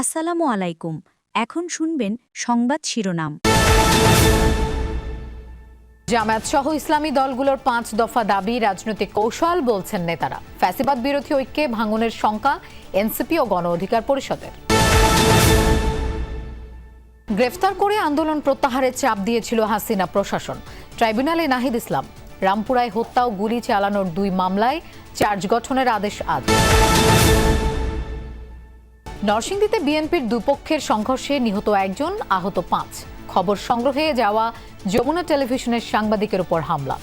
আসসালামু আলাইকুম। এখন শুনবেন সংবাদ শিরোনাম। জামায়াত সহ ইসলামী দলগুলোর পাঁচ দফা দাবি, রাজনৈতিক কৌশল বলছেন নেতারা। ফ্যাসিবাদ বিরোধী ঐক্যে ভাঙনের শঙ্কা, এনসিপি ও গণ অধিকার পরিষদের। গ্রেফতার করে আন্দোলন প্রত্যাহারের চাপ দিয়েছিল হাসিনা প্রশাসন। ট্রাইব্যুনালে নাহিদ ইসলাম, রামপুরায় হত্যা ও গুলি চালানোর দুই মামলায় চার্জ গঠনের আদেশ আজ। নরসিংদীতে বিএনপির দুপক্ষের সংঘর্ষে নিহত একজন, আহত পাঁচ। খবর সংগ্রহে যাওয়া যমুনা টেলিভিশনের সাংবাদিকের উপর হামলা।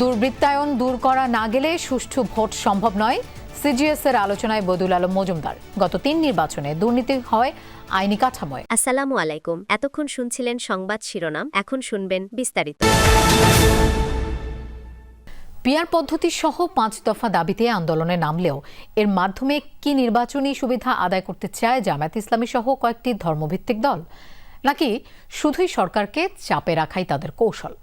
দুর্বৃত্তায়ন দূর করা না গেলে সুষ্ঠু ভোট সম্ভব নয় সিজিএস এর আলোচনায় বদুল আলম মজুমদার। গত তিন নির্বাচনে দুর্নীতি হয় আইনি কাঠামোয়। আসসালামু আলাইকুম। এতক্ষণ শুনছিলেন সংবাদ শিরোনাম, এখন শুনবেন বিস্তারিত। পিয়ার পদ্ধতি সহ পাঁচ দফা দাবিতে আন্দোলনে নামলেও এর মাধ্যমে কি নির্বাচনী সুবিধা আদায় করতে চায় জামায়াত ইসলামী সহ কয়েকটি ধর্মভিত্তিক দল? নাকি শুধুই সরকারকে চাপে রাখাই তাদের কৌশল?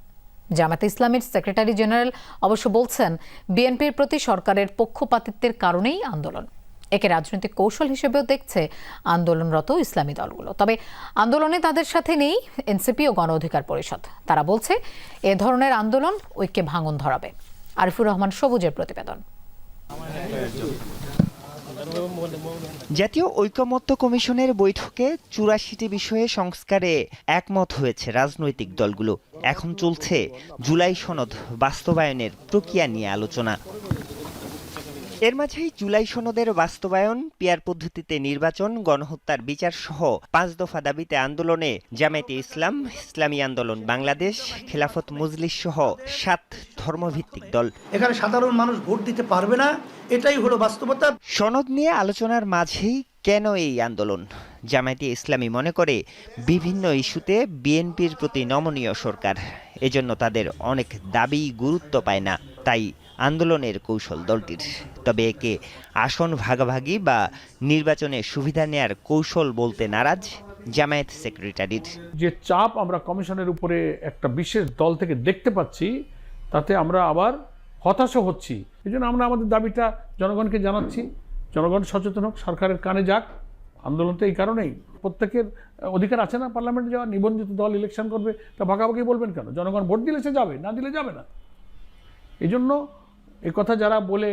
জামায়াত ইসলামের সেক্রেটারি জেনারেল অবশ্য বলছেন, বিএনপির প্রতি সরকারের পক্ষপাতিত্বের কারণেই আন্দোলন। একে রাজনৈতিক কৌশল হিসেবেও দেখছে আন্দোলনরত ইসলামী দলগুলো। তবে আন্দোলনে তাদের সাথে নেই এনসিপি ও গণ অধিকার পরিষদ। তারা বলছে, এ ধরনের আন্দোলন ঐক্যে ভাঙন ধরাবে। আরিফুর রহমান, সবুজের প্রতিবেদন। জাতীয় ঐক্যমত্য কমিশনের বৈঠকে চুরাশিটি বিষয়ে সংস্কারে একমত হয়েছে রাজনৈতিক দলগুলো। এখন চলছে জুলাই সনদ বাস্তবায়নের প্রক্রিয়া নিয়ে আলোচনা। এর মাঝেই জুলাই সনদের বাস্তবায়ন পিয়ার পদ্ধতিতে নির্বাচন গণহত্যার বিচার সহ পাঁচ দফা দাবিতে আন্দোলনে জামায়াতে ইসলাম ইসলামী আন্দোলন বাংলাদেশ খেলাফত মজলিস সহ সাত ধর্মভিত্তিক দল। এখানে সাধারণ মানুষ ভোট দিতে পারবে না এটাই হলো বাস্তবতা। সনদ নিয়ে আলোচনার মাঝেই কেন এই আন্দোলন? জামায়াতে ইসলামী মনে করে বিভিন্ন ইস্যুতে বিএনপির প্রতি নমনীয় সরকার এজন্য তাদের অনেক দাবি গুরুত্ব পায় না তাই আন্দোলনের কৌশল দলটির। তবে একে আসন ভাগাভাগি বা নির্বাচনে সুবিধা নেয়ার কৌশল বলতে নারাজ জামায়াত সেক্রেটারির। যে চাপ আমরা কমিশনের উপরে একটা বিশেষ দল থেকে দেখতে পাচ্ছি, তাতে আমরা আবার হতাশও হচ্ছি। এই জন্য আমরা আমাদের দাবিটা জনগণকে জানাচ্ছি। জনগণ সচেতন হোক, সরকারের কানে যাক। আন্দোলন তো এই কারণেই। প্রত্যেকের অধিকার আছে না? পার্লামেন্টে যাওয়া নিবন্ধিত দল ইলেকশন করবে, তা ভাগাভাগি বলবেন কেন? জনগণ ভোট দিলে সে যাবে, না দিলে যাবে না। এই জন্য এ কথা যারা বলে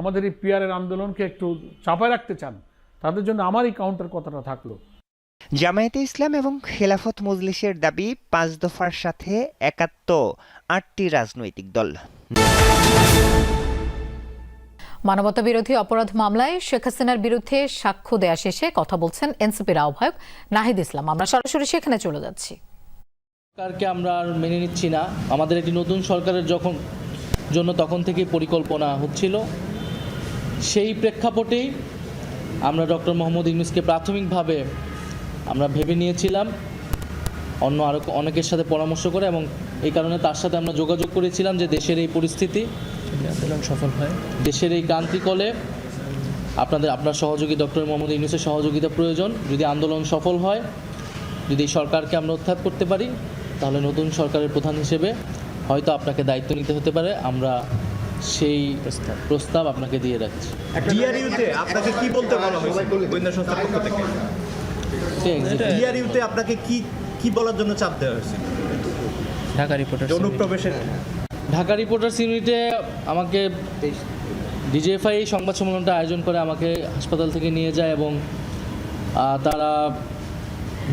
আমাদের এই পিয়ারের আন্দোলনকে একটু চাপায় রাখতে চান তাদের জন্য আমার এই কাউন্টার কথাটা থাকল। জামায়াতে ইসলাম এবং খেলাফত মজলিসের দাবি পাঁচ দফার সাথে একাত্ম আটটি রাজনৈতিক দল। মানবতা বিরোধী অপরাধ মামলায় শেখ হাসিনার বিরুদ্ধে সাক্ষ্য দেয়া শেষে কথা বলছেন এনসিপির আহ্বায়ক নাহিদ ইসলাম। আমরা সরাসরি সেখানে চলে যাচ্ছি। সরকারকে আমরা আর মেনে নিচ্ছি না। আমাদের একটি নতুন সরকারের যখন জন্য তখন থেকেই পরিকল্পনা হচ্ছিল। সেই প্রেক্ষাপটেই আমরা ডক্টর মোহাম্মদ ইউনুসকে প্রাথমিকভাবে আমরা ভেবে নিয়েছিলাম, অন্য আরও অনেকের সাথে পরামর্শ করে এবং এই কারণে তার সাথে আমরা যোগাযোগ করেছিলাম যে দেশের এই পরিস্থিতি সফল হয় দেশের এই ক্রান্তিকলে আপনাদের, আপনার সহযোগী ডক্টর মোহাম্মদ ইউনুসের সহযোগিতা প্রয়োজন। যদি আন্দোলন সফল হয়, যদি সরকারকে আমরা উত্থাপ করতে পারি, তাহলে নতুন সরকারের প্রধান হিসেবে হয়তো আপনাকে দায়িত্ব নিতে হতে পারে আমরা সেই প্রস্তাব। আপনাকে দিয়ে রাখছি। ডিআরইউতে আপনাকে কি বলতে বলা হয়েছে? গোয়েন্দা সংস্থার পক্ষ থেকে। ডিআরইউতে আপনাকে কি কি বলার জন্য চাপ দেওয়া হয়েছে? ঢাকা রিপোর্টার অনুপ্রবেশের ঢাকা রিপোর্টার্স ইউনিটে আমাকে ডিজিএফআই সংবাদ সম্মেলনটা আয়োজন করে আমাকে হাসপাতাল থেকে নিয়ে যায় এবং তারা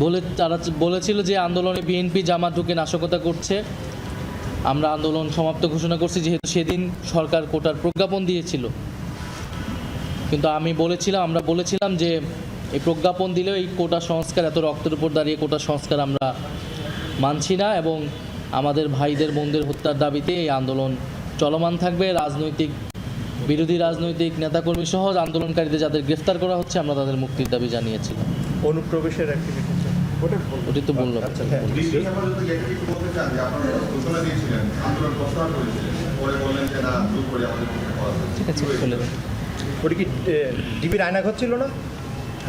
বলে তারা বলেছিল যে আন্দোলনে বিএনপি জামাত ঢুকে নাশকতা করছে। আমরা আন্দোলন সমাপ্ত ঘোষণা করছি, যেহেতু সেদিন সরকার কোটার প্রজ্ঞাপন দিয়েছিল। কিন্তু আমি বলেছিলাম, আমরা বলেছিলাম যে এই প্রজ্ঞাপন দিলেও এই কোটা সংস্কার, এত রক্তের উপর দাঁড়িয়ে কোটা সংস্কার আমরা মানছি না এবং আমাদের ভাইদের, বোনদের হত্যার দাবিতে এই আন্দোলন চলমান থাকবে। রাজনৈতিক, বিরোধী রাজনৈতিক নেতাকর্মী সহ আন্দোলনকারীদের যাদের গ্রেফতার করা হচ্ছে, আমরা তাদের মুক্তির দাবি জানিয়েছিলাম। অনুপ্রবেশের ওটি তো বললাম। আচ্ছা হ্যাঁ। ঠিক আছে বলে দিন। ওটা কি ডিবির আয়নাঘর ছিল না?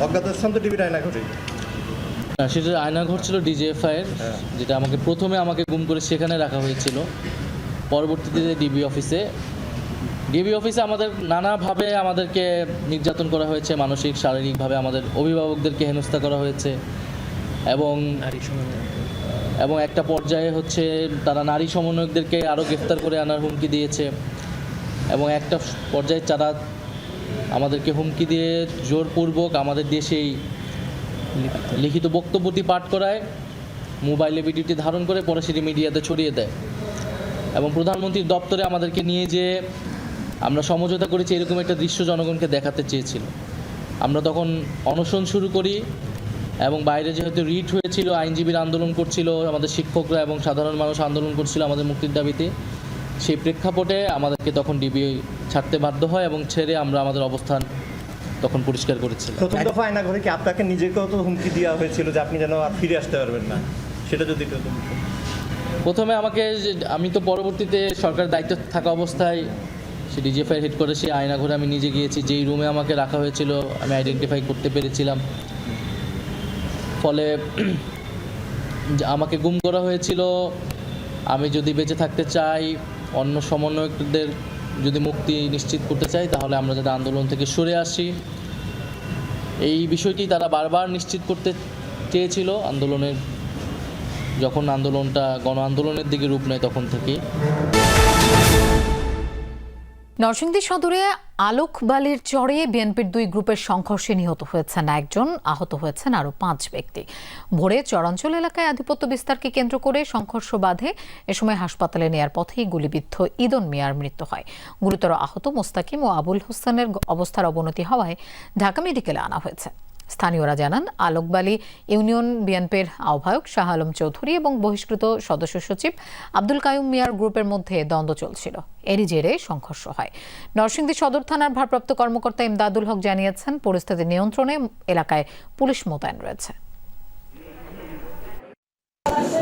অজ্ঞাত স্থান তো ডিবির আয়নাঘরে না সেটা আয়নাঘর ছিল ডিজিএফআই এর যেটা আমাকে প্রথমে আমাকে গুম করে সেখানে রাখা হয়েছিল। পরবর্তীতে ডিবি অফিসে ডিবি অফিসে আমাদের নানাভাবে আমাদেরকে নির্যাতন করা হয়েছে মানসিক শারীরিকভাবে আমাদের অভিভাবকদেরকে হেনস্থা করা হয়েছে। এবং এবং একটা পর্যায়ে হচ্ছে তারা নারী সমন্বয়কদেরকে আরও গ্রেফতার করে আনার হুমকি দিয়েছে। এবং একটা পর্যায়ে তারা আমাদেরকে হুমকি দিয়ে জোরপূর্বক আমাদের দেশেই লিখিত। বক্তব্যটি পাঠ করায় মোবাইলে ভিডিওটি ধারণ করে পরে সেটি মিডিয়াতে ছড়িয়ে দেয়। এবং প্রধানমন্ত্রীর দপ্তরে আমাদেরকে নিয়ে যে আমরা সমঝোতা করেছি এরকম একটা দৃশ্য জনগণকে দেখাতে চেয়েছিল। আমরা তখন অনশন শুরু করি এবং বাইরে যেহেতু রিট হয়েছিল আইনজীবীর আন্দোলন করছিল আমাদের শিক্ষকরা এবং সাধারণ মানুষ আন্দোলন করছিল আমাদের মুক্তির দাবিতে সেই প্রেক্ষাপটে আমাদেরকে তখন ডিবি ছাড়তে বাধ্য হয় এবং ছেড়ে আমরা আমাদের অবস্থান তখন পরিষ্কার করেছিলাম প্রথম দফা আয়না ঘরে কি আপনাকে নিজেকেও তো হুমকি দেওয়া হয়েছিল যে আপনি যেন আর ফিরে আসতে পারবেন না? সেটা যদি প্রথমে আমাকে আমি তো পরবর্তীতে সরকারের দায়িত্ব থাকা অবস্থায় সে ডিজিএফআই হেড করে সেই আয়না ঘরে আমি নিজে গিয়েছি যেই রুমে আমাকে রাখা হয়েছিল আমি আইডেন্টিফাই করতে পেরেছিলাম। ফলে আমাকে গুম করা হয়েছিল, আমি যদি বেঁচে থাকতে চাই, অন্য সমন্বয়কদের যদি মুক্তি নিশ্চিত করতে চাই, তাহলে আমরা যাতে আন্দোলন থেকে সরে আসি। এই বিষয়টি তারা বারবার নিশ্চিত করতে চেয়েছিল, আন্দোলনের যখন আন্দোলনটা গণ আন্দোলনের দিকে রূপ নেয় তখন থেকে নরসিংদী সদরে আলোকবালির চরে বিএনপির দুই গ্রুপের সংঘর্ষে নিহত হয়েছেন একজন, আহত হয়েছেন আরও পাঁচ ব্যক্তি। ভোরে চরাঞ্চল এলাকায় আধিপত্য বিস্তারকে কেন্দ্র করে সংঘর্ষ বাধে। এ সময় হাসপাতালে নেয়ার পথেই গুলিবিদ্ধ ইদন মিয়ার মৃত্যু হয়। গুরুতর আহত মোস্তাকিম ও আবুল হোসেনের অবস্থার অবনতি হওয়ায় ঢাকা মেডিকেলে আনা হয়েছে। স্থানীয়রা জানান আলোকবালী ইউনিয়ন বিএনপির আহ্বায়ক শাহ আলম চৌধুরী এবং বহিষ্কৃত সদস্য সচিব আব্দুল কায়ুম মিয়ার গ্রুপের মধ্যে দ্বন্দ্ব চলছিল। এরই জেরে সংঘর্ষ হয়। নরসিংদী সদর থানার ভারপ্রাপ্ত কর্মকর্তা ইমদাদুল হক জানিয়েছেন পরিস্থিতি নিয়ন্ত্রণে এলাকায় পুলিশ মোতায়েন রয়েছে।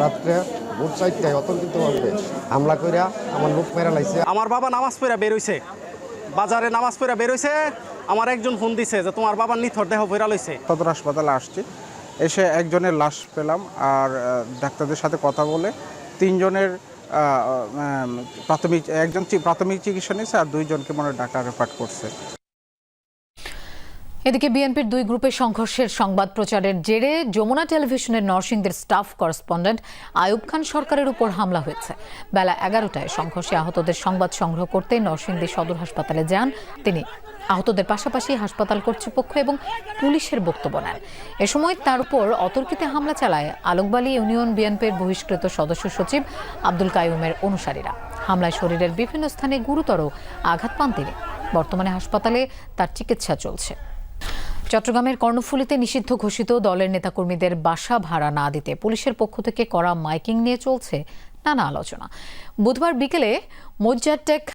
রাত্রে ভোর চারটায় অতর্কিতভাবে হামলা কইরা আমার লোক মেরা লাইছে। আমার বাবা নামাজ পড়া বের বেরোইছে বাজারে নামাজ পড়া বের বেরোইছে আমার একজন ফোন দিছে যে তোমার বাবার নিথর দেহ ভৈরা লইছে। সদর হাসপাতালে আসছি। এসে একজনের লাশ পেলাম আর ডাক্তারদের সাথে কথা বলে তিনজনের প্রাথমিক, একজন প্রাথমিক চিকিৎসা নিয়েছে আর দুইজনকে মনে ডাক্তার রেফার করছে। এদিকে বিএনপির দুই গ্রুপের সংঘর্ষের সংবাদ প্রচারের জেরে যমুনা টেলিভিশনের নরসিংদের স্টাফ করেসপন্ডেন্ট আয়ুব খান সরকারের উপর হামলা হয়েছে। বেলা এগারোটায় সংঘর্ষে আহতদের সংবাদ সংগ্রহ করতে নরসিংদী সদর হাসপাতালে যান তিনি। আহতদের পাশাপাশি হাসপাতাল কর্তৃপক্ষ এবং পুলিশের বক্তব্য নেন। এ সময় তার উপর অতর্কিতে হামলা চালায় আলোকবালী ইউনিয়ন বিএনপির বহিষ্কৃত সদস্য সচিব আব্দুল কায়ুমের অনুসারীরা। হামলায় শরীরের বিভিন্ন স্থানে গুরুতর আঘাত পান তিনি। বর্তমানে হাসপাতালে তার চিকিৎসা চলছে। চট্টগ্রামের কর্ণফুলীতে নিষিদ্ধ ঘোষিত দলের নেতাকর্মীদের বাসা ভাড়া না দিতে পুলিশের পক্ষ থেকে করা মাইকিং নিয়ে চলছে নানা আলোচনা। বুধবার বিকেলে মজ্জারটেক